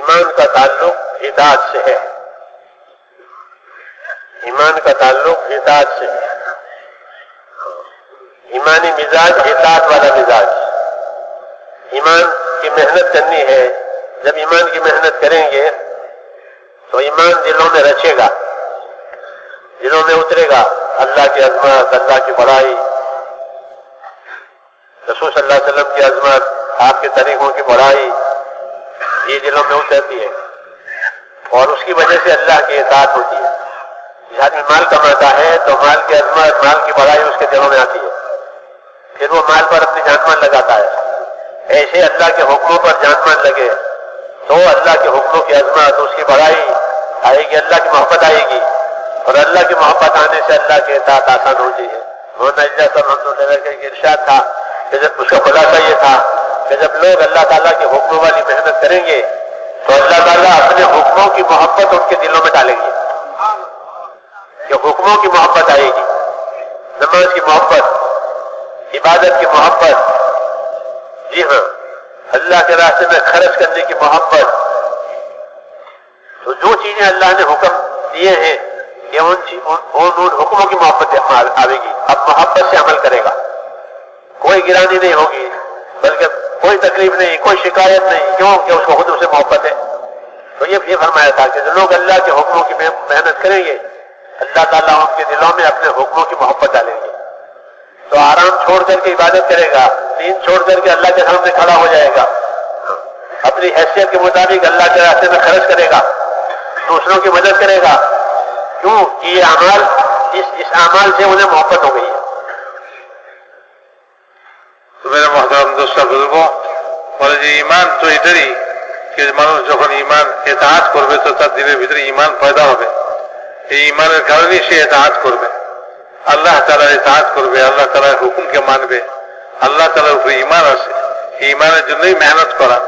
ایمان کا تعلق ہدایت سے ہے۔ ایمان کا تعلق ہدایت سے ہے۔ ایمانی مزاج اطاعت والا مزاج۔ ایمان کی محنت کرنی ہے۔ جب ایمان کی محنت کریں گے، تو ایمان دلوں میں رچے گا۔ دلوں میں اترے گا۔ اللہ کی عظمت، اللہ کی بڑائی۔ رسول صلی اللہ علیہ وسلم کی عظمت، آپ کے طریقوں کی بڑائی۔ یہ دلوں میں اترتی ہے اور اس کی وجہ سے اللہ کی اطاعت ہوتی ہے۔ جس آدمی مال کماتا ہے تو مال کی عظمت، مال کی بڑائی اس کے دلوں میں آتی ہے۔ پھر وہ مال پر اپنی جان لگاتا ہے۔ ایسے اللہ کے حکموں پر جان لگے تو اللہ کے حکموں کی عظمت، اس کی بڑائی آئے گی، اللہ کی محبت آئے گی۔ اور اللہ کی محبت آنے سے اللہ کے اطاعت آسان ہو جائے مولانا اجلاس الحمد اللہ کے ارشاد تھا۔ جب اس کا خلاصہ یہ تھا کہ جب لوگ اللہ تعالیٰ کے حکموں والی محنت کریں گے تو اللہ تعالیٰ اپنے حکموں کی محبت ان کے دلوں میں ڈالیں گے۔ کہ حکموں کی محبت آئے گی۔ نماز کی محبت عبادت کی محبت۔ جی ہاں اللہ کے راستے میں خرچ کرنے کی محبت۔ تو جو چیزیں اللہ نے حکم دیے ہیں یہ ان, ان حکموں کی محبت آئے گی۔ اب محبت سے عمل کرے گا۔ کوئی گرانی نہیں ہوگی بلکہ کوئی تکلیف نہیں، کوئی شکایت نہیں، کیوں؟ کہ اس کو خود سے محبت ہے۔ تو یہ فرمایا تھا کہ جو لوگ اللہ کے حکموں کی محنت کریں گے، اللہ تعالیٰ ان کے دلوں میں اپنے حکموں کی محبت ڈالیں گے۔ تو آرام چھوڑ کر کے عبادت کرے گا نیند چھوڑ کر کے اللہ کے سامنے کھڑا ہو جائے گا۔ اپنی حیثیت کے مطابق اللہ کے راستے میں خرچ کرے گا، دوسروں کی مدد کرے گا۔ کیوں؟ کہ یہ اعمال اس اس اعمال سے انہیں محبت ہو گئی ہے۔ তো মেরে দোষটা বুঝব বলে যে ইমান তো এটারই যে মানুষ যখন ইমান এতাহাত করবে, তো তার দিনের ভিতরে ইমান পয়দা হবে। এই ইমানের কারণেই সে এতাহাত করবে। আল্লাহ তালা এতাহাত করবে, আল্লাহ তালার হুকুমকে মানবে, আল্লাহ তালার উপরে ইমান আছে এই ইমানের জন্যই মেহনত করা।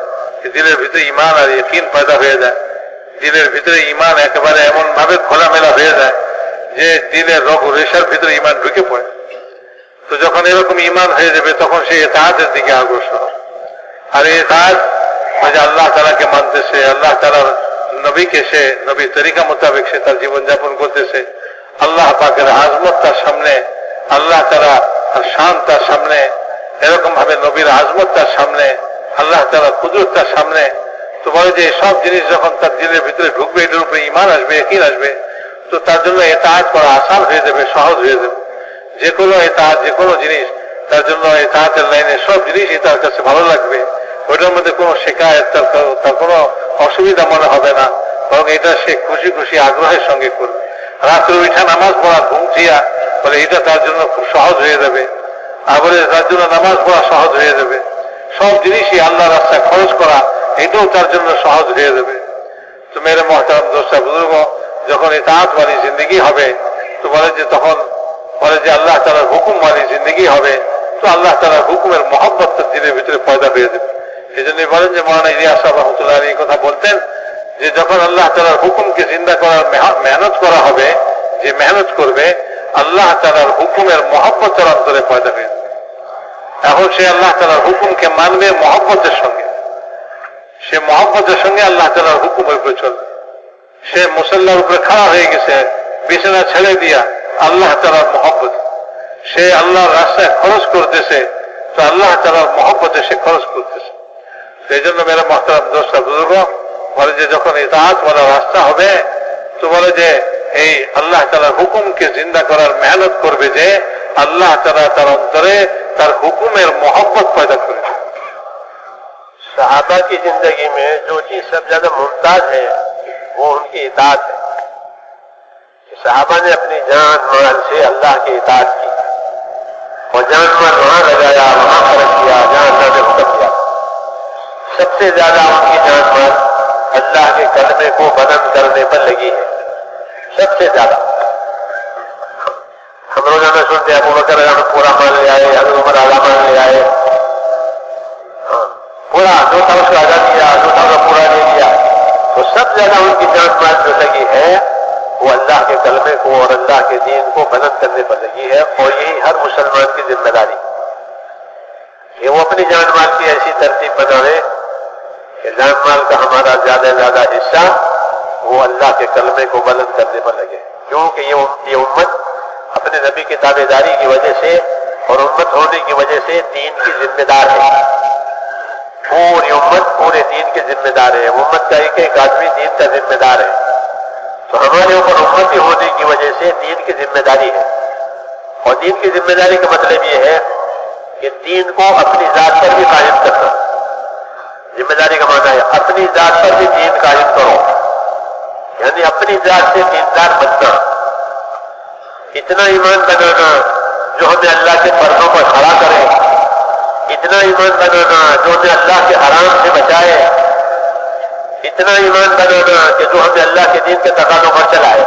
দিনের ভিতরে ইমান আর ইকিন পয়দা হয়ে যায়। দিনের ভিতরে ইমান একেবারে এমন ভাবে খোলামেলা হয়ে যায় যে দিনের রোগ রেশার ভিতরে ইমান ঢুকে পড়ে। যখন এরকম ইমান হয়ে যাবে, তখন সে এতাহাতের দিকে অগ্রসর আর এতাহাত যে আল্লাহ তালাকে মানতেছে, আল্লাহ তালার নবীকে সে, নবীর তরিকা মোতাবেক সে তার জীবনযাপন করতেছে। আল্লাহ পাকের আজমত তার সামনে, আল্লাহ তারা আর শান তার সামনে এরকম ভাবে নবীর আজমত তার সামনে, আল্লাহ তালা কুদরত তার সামনে। তো বলে যে সব জিনিস যখন তার দিনের ভিতরে ঢুকবে এটার উপরে ইমান আসবে একই আসবে, তো তার জন্য এতাহাত করা আসান হয়ে যাবে, সহজ হয়ে যাবে। যে কোনো এতাহাত যে কোনো জিনিস, তার জন্য এতাহাতের লাইনে সব জিনিসই তার কাছে ভালো লাগবে। ওইটার মধ্যে কোনো শেখায়ত তার তার কোনো অসুবিধা মনে হবে না। বরং এটা সে খুশি খুশি আগ্রহের সঙ্গে করবে। রাত্রে উঠা নামাজ পড়া ঘুমছিয়া, বলে এটা তার জন্য খুব সহজ হয়ে যাবে। আবার তার জন্য নামাজ পড়া সহজ হয়ে যাবে। সব জিনিসই আল্লাহ রাস্তায় খরচ করা, এটাও তার জন্য সহজ হয়ে যাবে। তো মেরে মহতারাম দোষা বুজুর্গ, যখন এই এতাহাত মানে জিন্দগি হবে, তো বলে যে তখন বলে যে আল্লাহ তালার হুকুম মানে জিন্দগি হবে, তো আল্লাহ তালার হুকুমের মহব্বত দিনের ভিতরে পয়দা হয়ে যাবে। এই জন্যই বলেন যে মহানা ইলিয়াস রহমতুল্লাহ এই কথা বলতেন যে যখন আল্লাহ তালার হুকুমকে চিন্তা করার মেহনত করা হবে, যে মেহনত করবে, আল্লাহ তালার হুকুমের মহব্বত তার অন্তরে পয়দা হয়ে যাবে। এখন সে আল্লাহ তালার হুকুমকে মানবে মহব্বতের সঙ্গে। সে মহব্বতের সঙ্গে আল্লাহ তালার হুকুমের উপরে চলবে। সে মুসল্লার উপরে খাড়া হয়ে গেছে, বিছানা ছেড়ে দিয়া আল্লাহ তালার মহব্বত সে আল্লাহর রাস্তায় খরচ করতেছে তো আল্লাহ তালার মহব্বতে সে খরচ করতেছে সেই জন্য মেরা মহতারাম দোষটা বুজুর্গ বলে যে যখন ইতাহাত বলা রাস্তা হবে তো বলে যে এই আল্লাহ তালার হুকুমকে জিন্দা করার মেহনত করবে যে আল্লাহ তালা তার অন্তরে তার হুকুমের मोहब्बत पैदा करे सहाबा की जिंदगी में जो चीज सब ज्यादा मुमताज है वो उनकी इतात है صحابہ نے اپنی جان مال سے اللہ کی اطاعت کی اور جان مال وہاں لگایا، وہاں خرچ کیا، جان مال نے حکم کیا۔ سب سے زیادہ ان کی جان مال اللہ کے کلمے کو بدن کرنے پر لگی ہے۔ سب سے زیادہ۔ ہم روزانہ سنتے ہیں، ابو بکر ہم پورا مان لے آئے ہم عمر اعلیٰ مان لے آئے۔ ہاں، پورا جو تھا اس کو آزاد کیا جو تھا پورا لے لیا۔ تو سب زیادہ ان کی جان مال جو لگی ہے وہ اللہ کے کلمے کو اور اللہ کے دین کو بلند کرنے پر لگی ہے اور یہی ہر مسلمان کی ذمہ داری کہ وہ اپنی جان مال کی ایسی ترتیب بناوے کہ جان مال کا ہمارا زیادہ سے زیادہ حصہ وہ اللہ کے کلمے کو بلند کرنے پر لگے۔ کیونکہ یہ امت اپنے نبی کی دعوے داری کی وجہ سے اور امت ہونے کی وجہ سے دین کی ذمہ دار ہے۔ پوری امت پورے دین کے ذمہ دار ہے۔ امت کا ایک ایک آدمی دین کا ذمہ دار ہے۔ ہمارے اوپر امتی ہونے کی وجہ سے دین کی ذمہ داری ہے۔ اور دین کی ذمہ داری کا مطلب یہ ہے کہ دین کو اپنی ذات پر بھی قائم کرنا۔ ذمہ داری کا معنی ہے اپنی ذات پر بھی دین قائم کرو۔ یعنی اپنی ذات سے دیندار بننا اتنا ایمان بنانا جو ہمیں اللہ کے پردوں پر کھڑا کرے۔ اتنا ایمان بنانا جو ہمیں اللہ کے حرام سے بچائے۔ इतना ईमान बनाना कि जो हमें अल्लाह के दिन के तकानों पर चलाए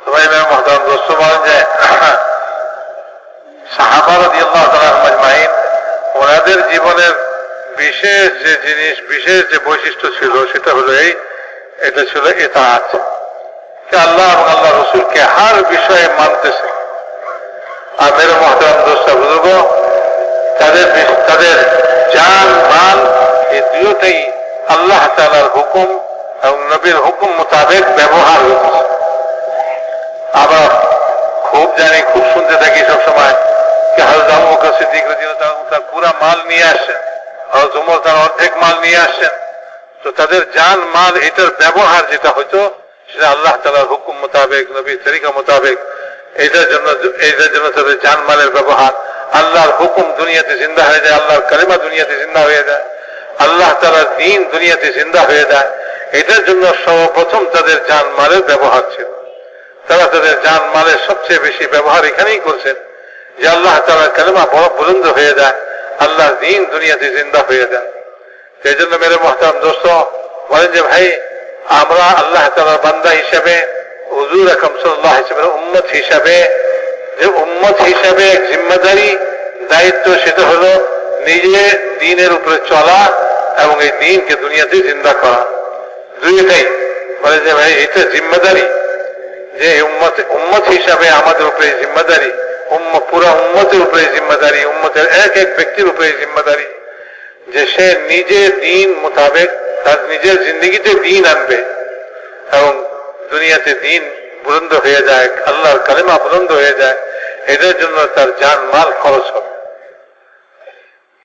তো ভাই মেরে মহতারাম দোস্ত বলেন যে সাহাবার আল্লাহ তালাহমাইন ওনাদের জীবনের বিশেষ যে জিনিস বিশেষ যে বৈশিষ্ট্য ছিল সেটা হলো এই এটা ছিল এটা আছে আল্লাহ এবং আল্লাহ রসুলকে হার বিষয়ে মানতেছে আর মেরে মহতারাম দোস্তা বুঝব তাদের বিশ- তাদের জান মাল এই দুটোই আল্লাহ তালার হুকুম এবং নবীর হুকুম মোতাবেক ব্যবহার হচ্ছে আবার খুব জানি, খুব শুনতে থাকি সব সময় যে হজরত আবু সিদ্দিক তার পুরা মাল নিয়ে আসছেন হজরত উমর তার অর্ধেক মাল নিয়ে আসছেন। তো তাদের জান, মাল এটার ব্যবহার যেটা হতো, সেটা আল্লাহ তালার হুকুম মোতাবেক, নবীর তরিকা মোতাবেক, এটার জন্য এটার জন্য তাদের জান, মালের ব্যবহার, আল্লাহর হুকুম দুনিয়াতে জিন্দা হয়ে যায়, আল্লাহর কালিমা দুনিয়াতে জিন্দা হয়ে যায়। আল্লাহ তালার দিন দুনিয়াতে জিন্দা হয়ে যায়। এটার জন্য সর্বপ্রথম তাদের জান মালের ব্যবহার ছিল। তারা তাদের জান মালের সবচেয়ে বেশি ব্যবহার এখানেই করছেন। যে আল্লাহ তালার কালেমা বড় বুলন্দ হয়ে যায়, আল্লাহ দিন দুনিয়াতে জিন্দা হয়ে যায়। সেই জন্য মেরে মহতারাম দোস্ত, বলেন যে, ভাই, আমরা আল্লাহ তালার বান্দা হিসাবে, হুজুর আকম সাল্লাহ হিসেবে উম্মত হিসাবে, যে উম্মত হিসাবে এক জিম্মাদারি, দায়িত্ব সেটা হলো নিজে দিনের উপরে চলা এবং এই দিনকে দুনিয়াতে জিন্দা করা। দুইটাই বলে যে ভাই এটা জিম্মাদারি। যে উম্মত উম্মত হিসাবে আমাদের উপরে জিম্মাদারি পুরা উম্মতের উপরে জিম্মাদারি, উম্মতের এক এক ব্যক্তির উপরে জিম্মাদারি। যে সে নিজে দিন মোতাবেক তার নিজের জিন্দগিতে দিন আনবে এবং দুনিয়াতে দিন বুলন্দ হয়ে যায়, আল্লাহর কালেমা বুলন্দ হয়ে যায়। এটার জন্য তার জান, মাল খরচ হবে।